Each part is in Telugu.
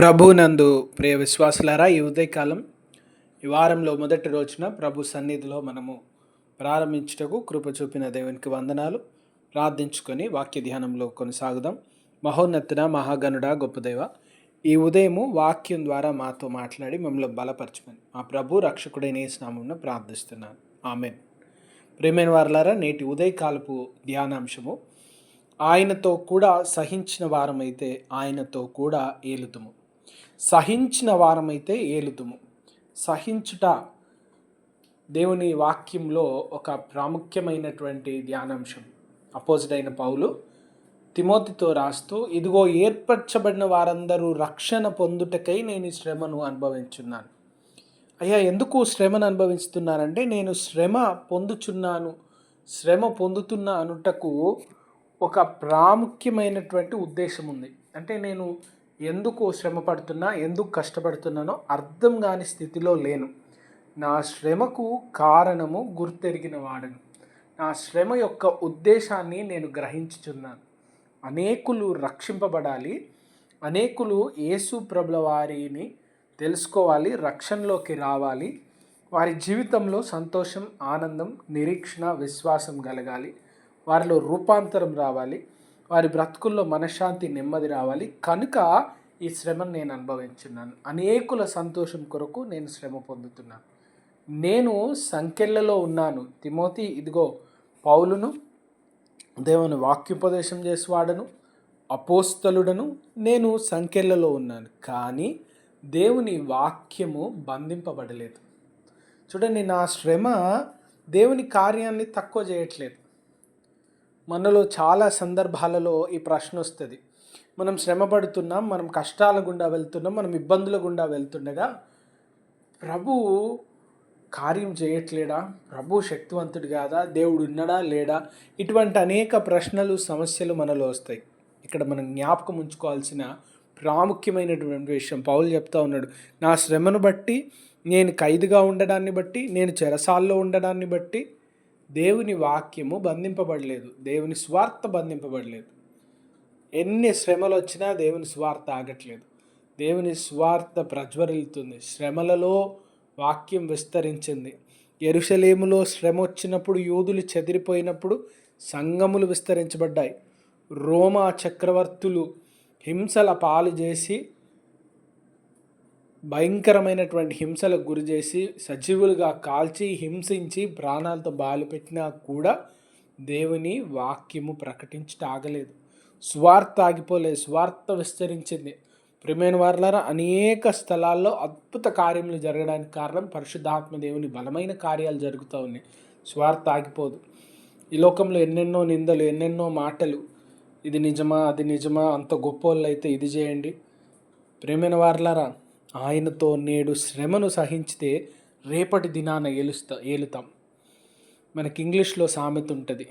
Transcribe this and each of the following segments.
ప్రభునందు ప్రియ విశ్వాసులారా ఈ ఉదయకాలం ఈ వారంలో మొదటి రోజున ప్రభు సన్నిధిలో మనము ప్రారంభించుటకు కృప చూపిన దేవునికి వందనాలు. ప్రార్థించుకొని వాక్య ధ్యానంలో కొనసాగుదాం. మహోన్నతుడ మహాగణుడ గొప్పదేవ ఈ ఉదయము వాక్యం ద్వారా మాతో మాట్లాడి మమ్మల్ని బలపరచమని మా ప్రభు రక్షకుడైన స్నామంలో ప్రార్థిస్తున్నాను. ఆమెన్. ప్రేమైన వారులారా నేటి ఉదయకాలపు ధ్యానాంశము ఆయనతో కూడా సహించిన వారమైతే ఆయనతో కూడా ఏలుతుము సహించిన వారమైతే ఏలుతుము సహించుట దేవుని వాక్యంలో ఒక ప్రాముఖ్యమైనటువంటి ధ్యానాంశం. అపోజిట్ అయిన పౌలు తిమోతితో రాస్తూ ఇదిగో ఏర్పరచబడిన వారందరూ రక్షణ పొందుటకై నేను ఈ శ్రమను అనుభవించున్నాను. అయ్యా ఎందుకు శ్రమను అనుభవిస్తున్నానంటే నేను శ్రమ పొందుచున్నాను. శ్రమ పొందుతున్న అనుటకు ఒక ప్రాముఖ్యమైనటువంటి ఉద్దేశం ఉంది అంటే నేను ఎందుకు శ్రమ పడుతున్నా ఎందుకు కష్టపడుతున్నానో అర్థం కాని స్థితిలో లేను. నా శ్రమకు కారణము గుర్తెరిగిన వాడను. నా శ్రమ యొక్క ఉద్దేశాన్ని నేను గ్రహించుచున్నాను. అనేకులు రక్షింపబడాలి. అనేకులు యేసు ప్రభుల వారిని తెలుసుకోవాలి రక్షణలోకి రావాలి. వారి జీవితంలో సంతోషం ఆనందం నిరీక్షణ విశ్వాసం కలగాలి. వారిలో రూపాంతరం రావాలి. వారి బ్రతుకుల్లో మనశ్శాంతి నెమ్మది రావాలి. కనుక ఈ శ్రమను నేను అనుభవించున్నాను. అనేకుల సంతోషం కొరకు నేను శ్రమ పొందుతున్నాను. నేను సంఖ్యలలో ఉన్నాను. తిమోతి ఇదిగో పౌలును దేవుని వాక్యోపదేశం చేసేవాడను అపోస్తలుడను నేను సంఖ్యలలో ఉన్నాను. కానీ దేవుని వాక్యము బంధింపబడలేదు. చూడండి నా శ్రమ దేవుని కార్యాన్ని తక్కువ చేయట్లేదు. మనలో చాలా సందర్భాలలో ఈ ప్రశ్న వస్తుంది. మనం శ్రమ పడుతున్నాం మనం కష్టాల గుండా వెళ్తున్నాం మనం ఇబ్బందుల గుండా వెళ్తుండగా ప్రభు కార్యం చేయట్లేడా? ప్రభు శక్తివంతుడు కాదా? దేవుడు ఉన్నాడా? లేడా? ఇటువంటి అనేక ప్రశ్నలు సమస్యలు మనలో వస్తాయి. ఇక్కడ మనం జ్ఞాపకం ఉంచుకోవాల్సిన ప్రాముఖ్యమైనటువంటి విషయం పౌలు చెప్తా ఉన్నాడు. నా శ్రమను బట్టి నేను ఖైదుగా ఉండడాన్ని బట్టి నేను చెరసాల్లో ఉండడాన్ని బట్టి దేవుని వాక్యము బంధింపబడలేదు. దేవుని స్వార్థ బంధింపబడలేదు. ఎన్ని శ్రమలు వచ్చినా దేవుని స్వార్థ ఆగట్లేదు. దేవుని స్వార్థ ప్రజ్వరిల్లుతుంది. శ్రమలలో వాక్యం విస్తరించింది. ఎరుషలేములో శ్రమ వచ్చినప్పుడు యూదులు చెదిరిపోయినప్పుడు సంఘములు విస్తరించబడ్డాయి. రోమా చక్రవర్తులు హింసల పాలు చేసి భయంకరమైనటువంటి హింసలకు గురి చేసి సజీవులుగా కాల్చి హింసించి ప్రాణాలతో బాలుపెట్టినా కూడా దేవుని వాక్యము ప్రకటించి ఆగలేదు. స్వార్థ ఆగిపోలేదు. స్వార్థ విస్తరించింది. ప్రిమైన వారులారా అనేక స్థలాల్లో అద్భుత కార్యములు జరగడానికి కారణం పరిశుద్ధాత్మ దేవుని బలమైన కార్యాలు జరుగుతూ ఉన్నాయి. స్వార్థ ఆగిపోదు. ఈ లోకంలో ఎన్నెన్నో నిందలు ఎన్నెన్నో మాటలు ఇది నిజమా అది నిజమా అంత గొప్ప అయితే ఇది చేయండి. ప్రేమైన వారులారా ఆయనతో నేడు శ్రమను సహించితే రేపటి దినాన ఏలుస్తా ఏలుతాం. మనకి ఇంగ్లీష్లో సామెత ఉంటుంది.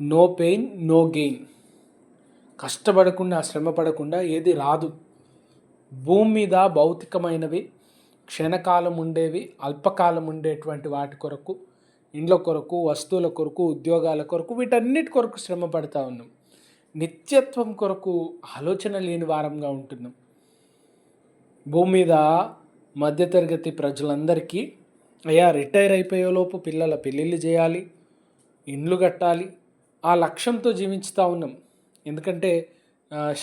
నో పెయిన్ నో గెయిన్ కష్టపడకుండా శ్రమ పడకుండా ఏది రాదు. భూమి మీద భౌతికమైనవి క్షణకాలం ఉండేవి అల్పకాలం ఉండేటువంటి వాటి కొరకు ఇండ్ల కొరకు వస్తువుల కొరకు ఉద్యోగాల కొరకు వీటన్నిటి కొరకు శ్రమ పడతా ఉన్నాం. నిత్యత్వం కొరకు ఆలోచన లేని వారంగా ఉంటున్నాం. భూమి మీద మధ్యతరగతి ప్రజలందరికీ అయ్యా రిటైర్ అయిపోయేలోపు పిల్లల పెళ్ళిళ్ళు చేయాలి ఇండ్లు కట్టాలి ఆ లక్ష్యంతో జీవించుతూ ఉన్నాం. ఎందుకంటే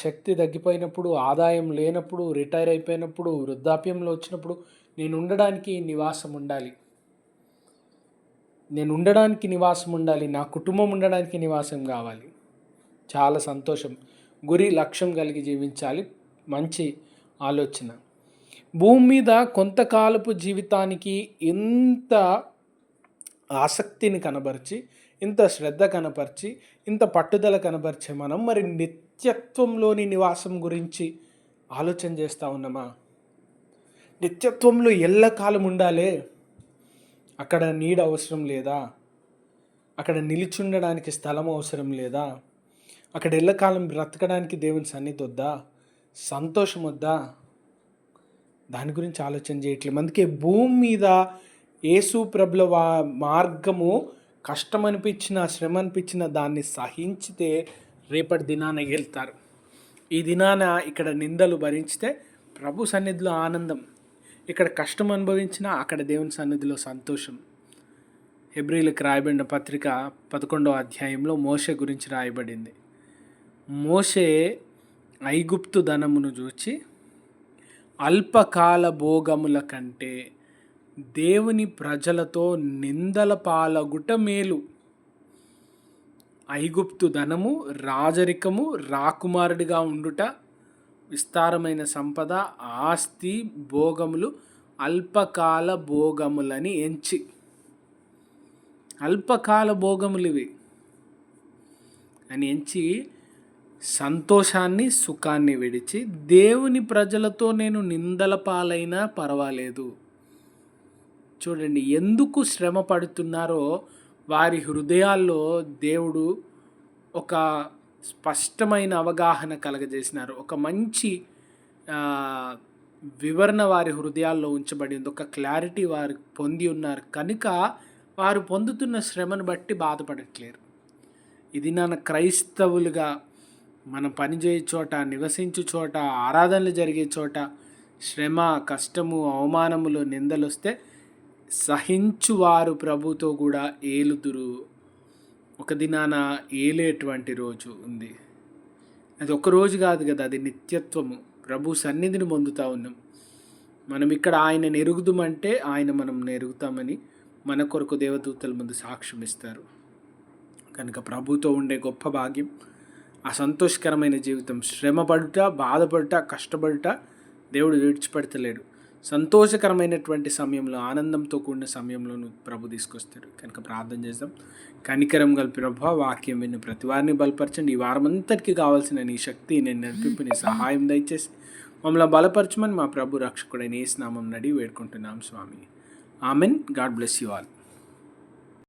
శక్తి తగ్గిపోయినప్పుడు ఆదాయం లేనప్పుడు రిటైర్ అయిపోయినప్పుడు వృద్ధాప్యంలో వచ్చినప్పుడు నేను ఉండడానికి నివాసం ఉండాలి. నేను ఉండడానికి నివాసం ఉండాలి నా కుటుంబం ఉండడానికి నివాసం కావాలి. చాలా సంతోషం. గురి లక్ష్యం కలిగి జీవించాలి. మంచి ఆలోచన. భూమి మీద కొంతకాలపు జీవితానికి ఇంత ఆసక్తిని కనబరిచి ఇంత శ్రద్ధ కనపరిచి ఇంత పట్టుదల కనపరిచే మనం మరి నిత్యత్వంలోని నివాసం గురించి ఆలోచన చేస్తూ ఉన్నామా? నిత్యత్వంలో ఎల్లకాలం ఉండాలే. అక్కడ నీడ అవసరం లేదా? అక్కడ నిలిచుండడానికి స్థలం అవసరం లేదా? అక్కడ ఎల్లకాలం బ్రతకడానికి దేవుని సన్నిధి వద్దా? సంతోషం వద్దా? దాని గురించి ఆలోచన చేయట్లేదు అందుకే భూమి మీద యేసు ప్రభుల వా మార్గము కష్టం అనిపించిన శ్రమ అనిపించిన దాన్ని సహించితే రేపటి దినాన వెళ్తారు ఈ దినాన ఇక్కడ నిందలు భరించితే ప్రభు సన్నిధిలో ఆనందం. ఇక్కడ కష్టం అనుభవించినా అక్కడ దేవుని సన్నిధిలో సంతోషం. హెబ్రిలకు రాయబడిన పత్రిక పదకొండవ అధ్యాయంలో మోస గురించి రాయబడింది. మోషే ఐగుప్తు ధనమును చూచి అల్పకాల భోగముల కంటే దేవుని ప్రజలతో నిందల పాలగుట మేలు. ఐగుప్తు ధనము రాజరికము రాకుమారుడిగా ఉండుట విస్తారమైన సంపద ఆస్తి భోగములు అల్పకాల భోగములని ఎంచి. అల్పకాల భోగములు ఇవి. అని ఎంచి సంతోషాన్ని సుఖాన్ని విడిచి దేవుని ప్రజలతో నేను నిందల పాలైనా పర్వాలేదు. చూడండి ఎందుకు శ్రమ పడుతున్నారో వారి హృదయాల్లో దేవుడు ఒక స్పష్టమైన అవగాహన కలగజేసినారు. ఒక మంచి వివరణ వారి హృదయాల్లో ఉంచబడింది ఒక క్లారిటీ వారు పొంది ఉన్నారు. కనుక వారు పొందుతున్న శ్రమను బట్టి బాధపడట్లేరు. ఇది నా క్రైస్తవులుగా మనం పనిచేయ చోట నివసించు చోట ఆరాధనలు జరిగే చోట శ్రమ కష్టము అవమానములు నిందలు వస్తే సహించువారు ప్రభుతో కూడా ఏలుదురు. ఒక దినాన ఏలేటువంటి రోజు ఉంది. అది ఒక రోజు కాదు కదా అది నిత్యత్వము. ప్రభు సన్నిధిని పొందుతూ ఉన్నాం. మనం ఇక్కడ ఆయన నెరుగుదామంటే ఆయన మనం నెరుగుతామని మన కొరకు దేవదూతల ముందు సాక్ష్యం ఇస్తారు కనుక ప్రభుతో ఉండే గొప్ప భాగ్యం ఆ సంతోషకరమైన జీవితం. శ్రమపడుట బాధపడుట కష్టపడుట దేవుడు విడిచిపెడతలేడు. సంతోషకరమైనటువంటి సమయంలో ఆనందంతో కూడిన సమయంలోనూ ప్రభు తీసుకొస్తాడు. కనుక ప్రార్థన చేద్దాం. కనికరం గల ప్రభా వాక్యం విన్న ప్రతి వారిని బలపరచండి. ఈ వారం అంతటికి కావాల్సిన నీ శక్తి నేను నడిపింపు నీ సహాయం దయచేసి మమ్మల్ని బలపరచమని మా ప్రభు రక్షకుడైన ఏ స్నామం నడి వేడుకుంటున్నాం స్వామి. Amen. God bless you all.